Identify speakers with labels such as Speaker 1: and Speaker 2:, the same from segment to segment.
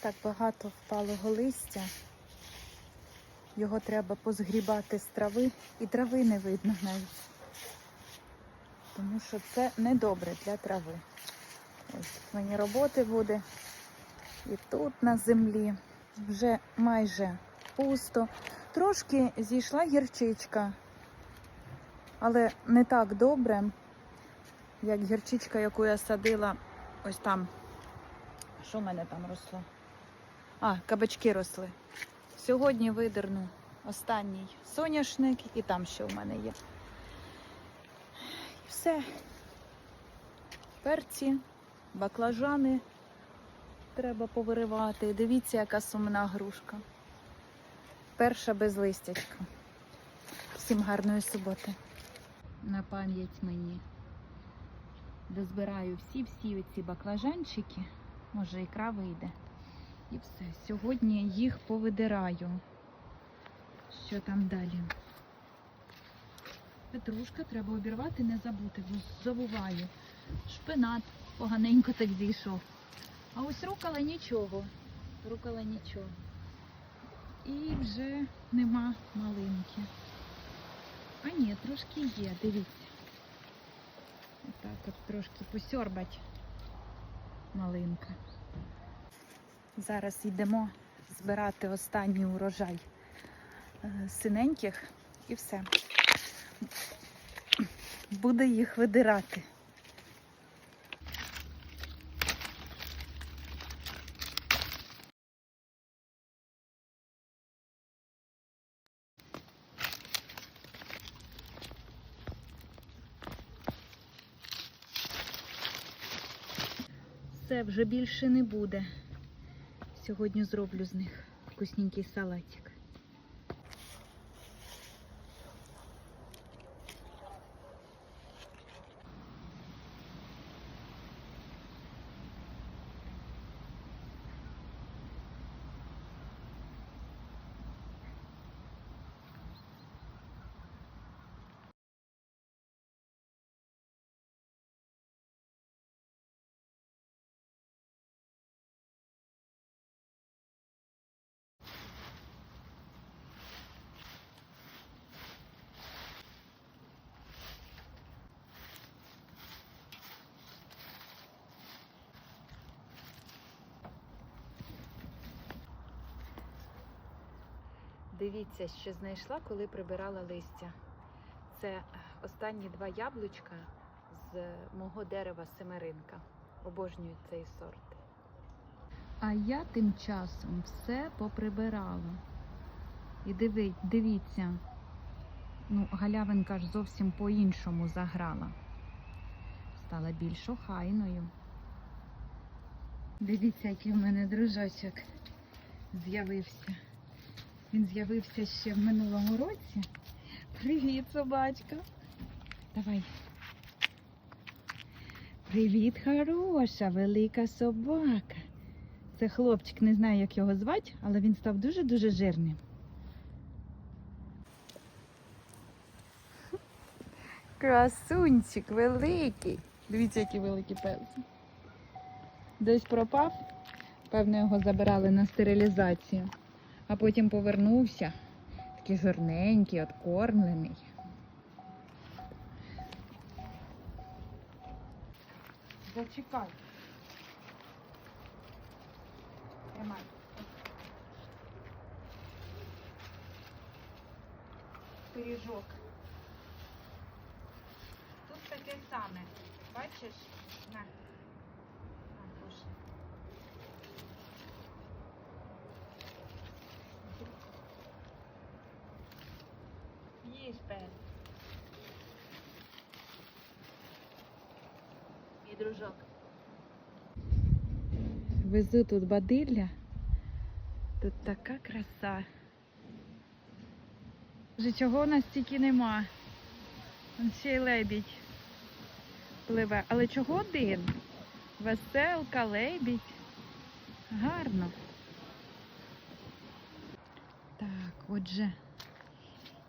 Speaker 1: Так багато впалого листя. Його треба позгрібати з трави, і трави не видно навіть. Тому що це недобре для трави. Ось мені роботи буде. І тут на землі вже майже пусто. Трошки зійшла гірчичка, але не так добре, як гірчичка, яку я садила ось там. Що в мене там росло? А, кабачки росли. Сьогодні видерну останній соняшник, і там ще у мене є. І все. Перці, баклажани треба повиривати. Дивіться, яка сумна грушка. Перша без листячка. Всім гарної суботи. На пам'ять мені дозбираю всі-всі ці баклажанчики. Може, ікра вийде. І все. Сьогодні їх повидираю. Що там далі? Петрушка треба обірвати, не забути, бо забуваю. Шпинат поганенько так зійшов. А ось рукала нічого. Рукала нічого. І вже нема малинки. А ні, трошки є, дивіться. Отак от трошки посьорбать малинка. Зараз йдемо збирати останній урожай е, синеньких і все. Буде їх видирати. Все вже більше не буде. Сьогодні зроблю з них вкусненький салатик. Дивіться, що знайшла, коли прибирала листя. Це останні два яблучка з мого дерева семеринка. Обожнюю цей сорт. А я тим часом все поприбирала. І диви, дивіться, ну, галявинка ж зовсім по-іншому заграла. Стала більш охайною. Дивіться, який в мене дружочок з'явився. Він з'явився ще в минулому році. Привіт, собачка. Давай. Привіт, хороша, велика собака. Це хлопчик, не знаю, як його звати, але він став дуже-дуже жирним. Красунчик великий. Дивіться, який великий пес. Десь пропав. Певно, його забирали на стерилізацію. А потім повернувся. Такий жирненький, откормлений. Зачекай. Тримай. Пиріжок. Тут таке саме. Бачиш? На. Їж, пес. Мій дружок. Везу тут бадилля. Тут така краса. Вже чого у нас тільки нема. Вон ще й лебідь пливе. Але чого один? Веселка, лебідь. Гарно. Так, отже,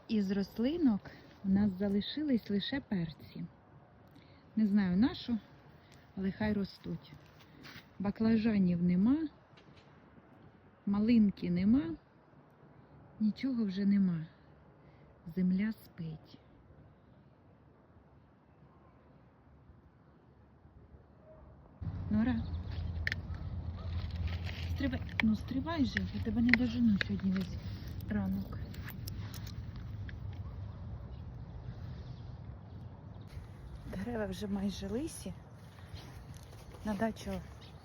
Speaker 1: із рослинок у нас залишились лише перці. Не знаю на що, але хай ростуть. Баклажанів нема. Малинки нема, нічого вже нема. Земля спить. Нора. Стривай. Ну стривай же, я тебе не дожену сьогодні весь ранок. Дерева вже майже лисі. На дачу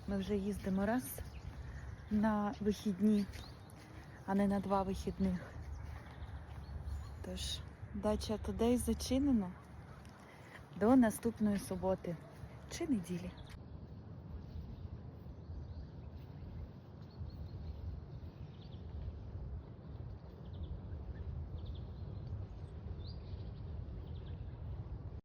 Speaker 1: ми вже їздимо раз на вихідні, а не на два вихідних. Тож, дача туди зачинена до наступної суботи чи неділі.